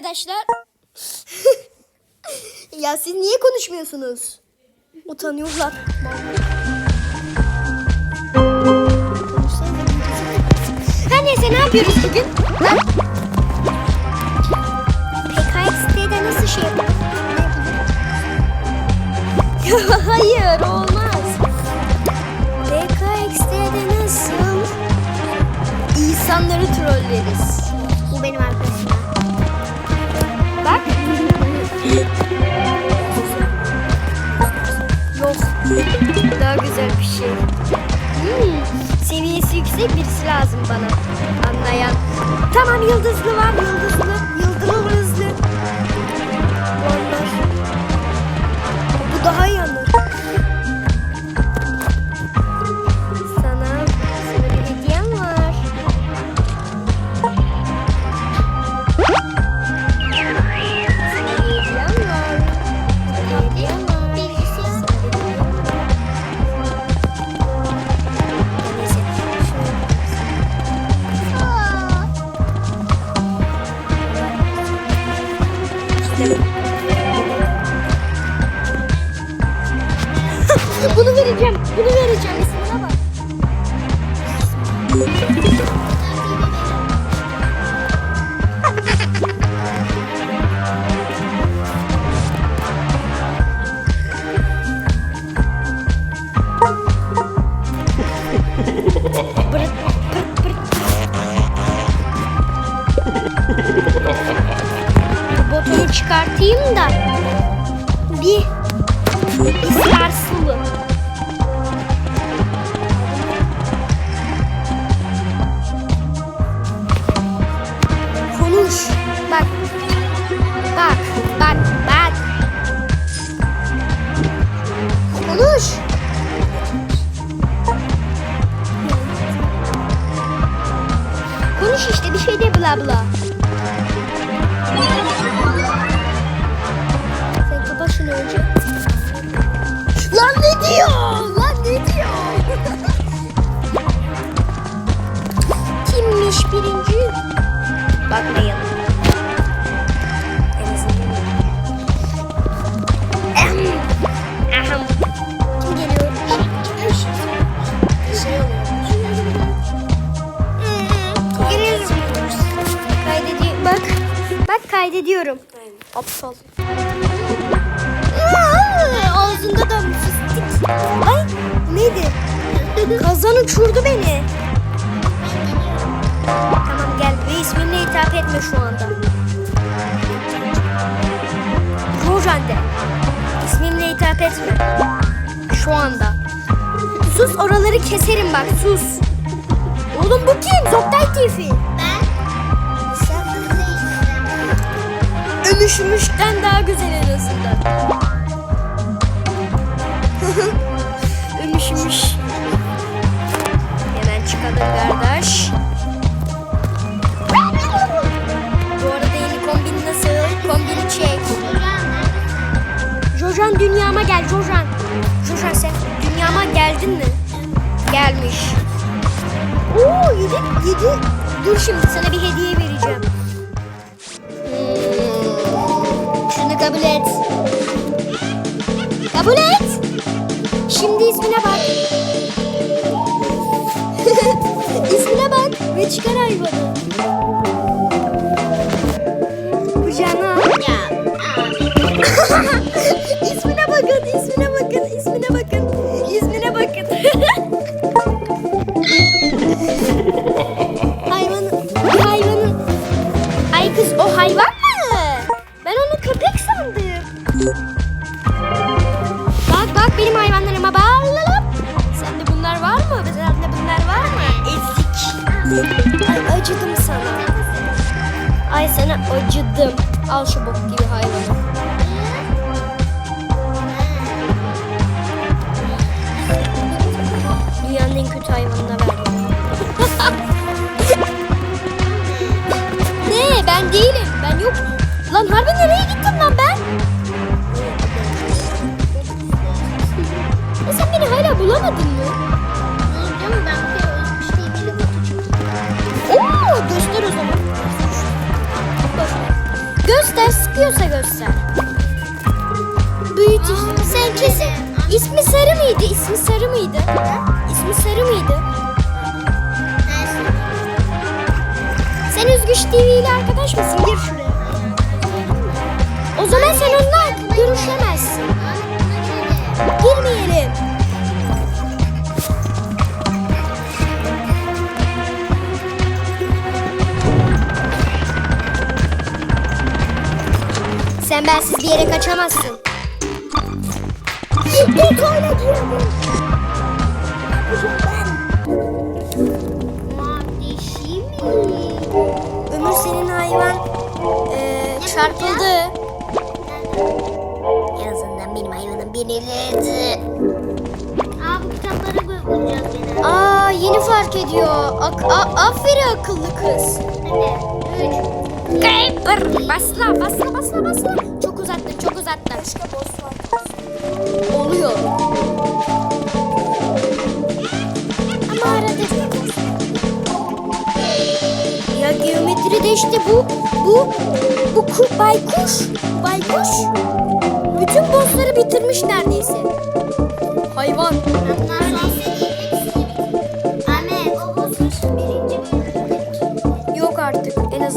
arkadaşlar. Ya siz niye konuşmuyorsunuz? Utanıyorlar. Her neyse ne yapıyoruz bugün? Lan. PKX'de nasıl şey yapalım? Hayır olmaz. PKX'de nasıl insanları trolleriz? Bu benim arkadaşım. Yok. Daha güzel bir şey. Hmm, seviyesi yüksek birisi lazım bana. Anlayan. Tamam yıldızlı var yıldızlı. Yıldızlı. Onlar. Bu daha iyi vereceğim. İsmine çıkartayım da bir bir sarsılı. Konuş. Şey de bla bla. Sen kapa şunu önce. Lan ne diyor? Lan ne diyor? Kimmiş birinci? Bakmayalım. Kaydediyorum. Aptal. Aa, Ağzında da fıstık. Ay neydi? Kazan uçurdu beni. Tamam gel ve isminle hitap etme şu anda. Rojan de. İsmimle hitap etme. Şu anda. Sus oraları keserim bak sus. Oğlum bu kim? Zoktay TV. Ömüş ömüşten daha güzel en azından. ömüş ömüş. Hemen çıkalım kardeş. Bu arada yeni kombin nasıl? Kombini çek. Jojan dünyama gel Jojan. Jojan sen dünyama geldin mi? Gelmiş. Oo yedi, yedi. Dur şimdi sana bir hediye vereceğim. Kabul et. Kabul et. Şimdi ismine bak. ismine bak ve çıkar hayvanı. Bu cana. ismine acıdım. Al şu bok gibi hayvanı. Dünyanın en kötü hayvanına verdim. ne? Ben değilim. Ben yok. Lan harbi nereye gittim lan ben? E sen beni hala bulamadın mı? Çıkıyorsa göster. Büyüt sen kesin ismi sarı mıydı? İsmi sarı mıydı? İsmi sarı mıydı? Sen Üzgüç TV ile arkadaş mısın? Gir şuraya. O zaman sen onunla görüşemezsin. Girmeyelim. Sen bensiz bir yere kaçamazsın. Bir tane girdim. Ömür senin hayvan eee, çarpıldı. En azından benim hayvanım binilirdi. Aa bu kitapları bu- bulacağız yine. Aa yeni fark ediyor. Ak a- aferin akıllı kız. Hadi. Üç. Creeper. Basla basla basla basla. Çok uzattın çok uzattın. Oluyor. Ama arada Ya geometri de işte bu. Bu. Bu ku, baykuş. Baykuş. Bütün bossları bitirmiş neredeyse. Hayvan. Bunlar son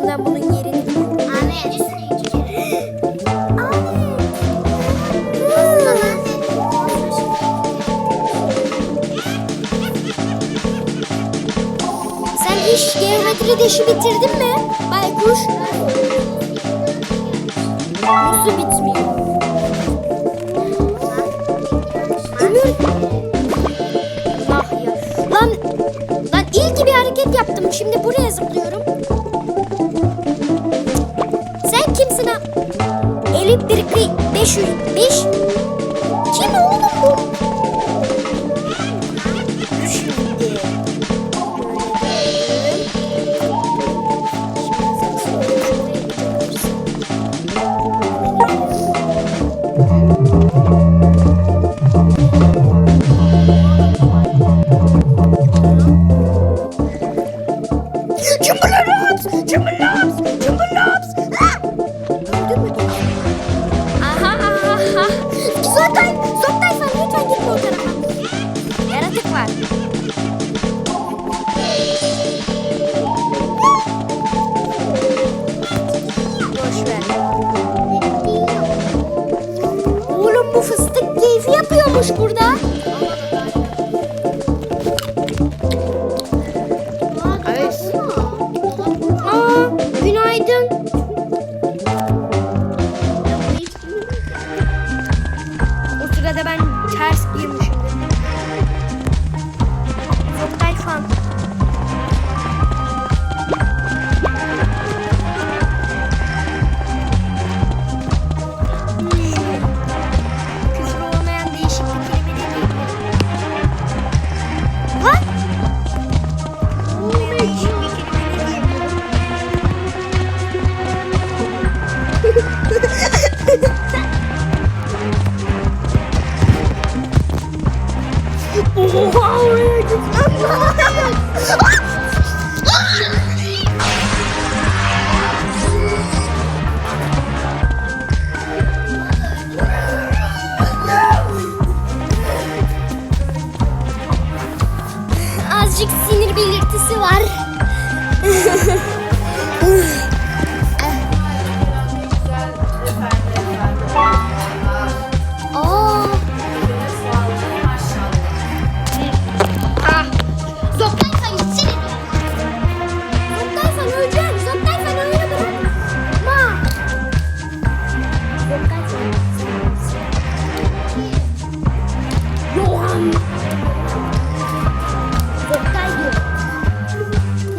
azından bunun yerini biliyorum. Ahmet. Sen hiç geometri deşi bitirdin mi? Baykuş. Nasıl bitmiyor? Ömür. Ah ya. Lan, lan iyi ki bir hareket yaptım. Şimdi buraya zıplıyorum. garip bir kıy 505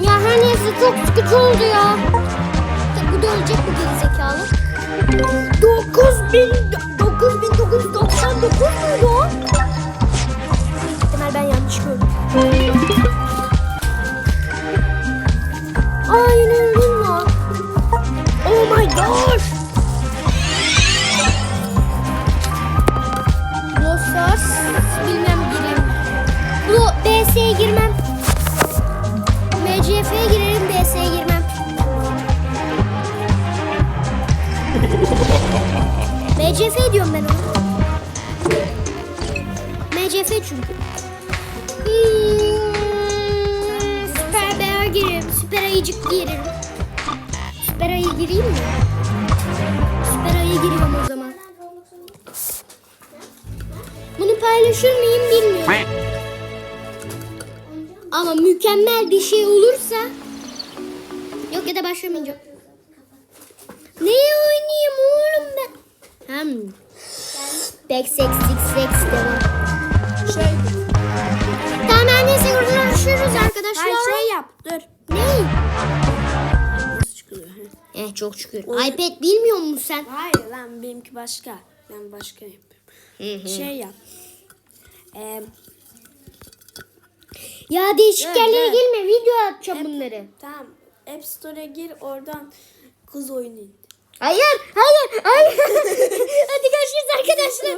Ya her neyse çok sıkıcı oldu ya. Bu da ölecek bu gerizekalı. 9000 9999 MCF diyorum ben ona. MCF çünkü. Hmm, süper bear girerim. Süper ayıcık girerim. Süper ayı gireyim mi? Süper ayı giriyorum o zaman. Bunu paylaşır mıyım bilmiyorum. Ama mükemmel bir şey olursa yok ya da başlamayacağım. Neye oynayayım oğlum ben? Hem. Back six sex devam. Şey, Tamam her neyse görüşürüz arkadaşlar. hayır şey yap. Dur. Ne? Nasıl çıkıyor? Eh çok şükür. iPad bilmiyor musun sen? Hayır lan benimki başka. Ben başka yapıyorum. Şey yap. Ee, Ya değişik Dur, yerlere girme. Video atacağım bunları. tamam. App Store'a gir oradan kız oyunu Hayır, hayır, hayır. Hadi görüşürüz arkadaşlar.